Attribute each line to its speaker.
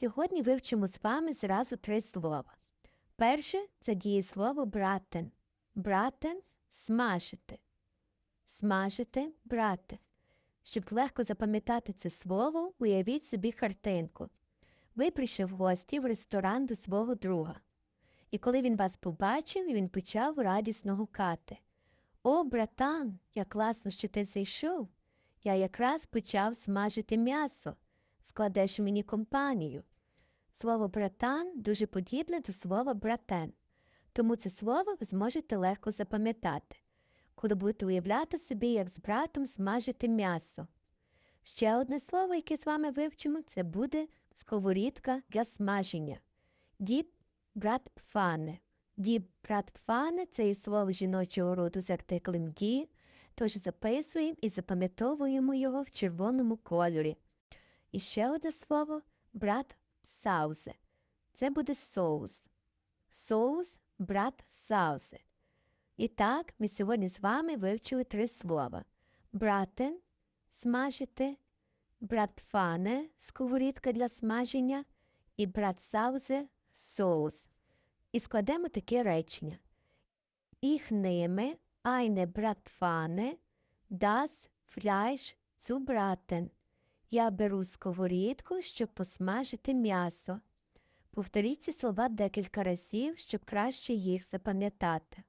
Speaker 1: Сьогодні вивчимо з вами зразу три слова. Перше це дієслово братен. Братен смажити. Смажити брати. Щоб легко запам'ятати це слово, уявіть собі картинку. Ви прийшли в гості в ресторан до свого друга. І коли він вас побачив, він почав радісно гукати. О, братан, як класно, що ти зайшов. Я якраз почав смажити м'ясо. Складеш мені компанію. Слово братан дуже подібне до слова братен, тому це слово ви зможете легко запам'ятати, коли будете уявляти собі, як з братом смажити м'ясо. Ще одне слово, яке з вами вивчимо, це буде сковорідка для смаження. Діп брат пфане. Діп брат пфане це є слово жіночого роду з артиклем ді, тож записуємо і запам'ятовуємо його в червоному кольорі. І ще одне слово брат саузе. Це буде соус. Соус брат саузе. І так, ми сьогодні з вами вивчили три слова: братен смажити, братфане сковорідка для смаження і братсаузе соус. І складемо таке речення. Ich nehme eine Bratpfanne, das Fleisch zu braten. Я беру сковорідку, щоб посмажити м'ясо. Повторіть ці слова декілька разів, щоб краще їх запам'ятати.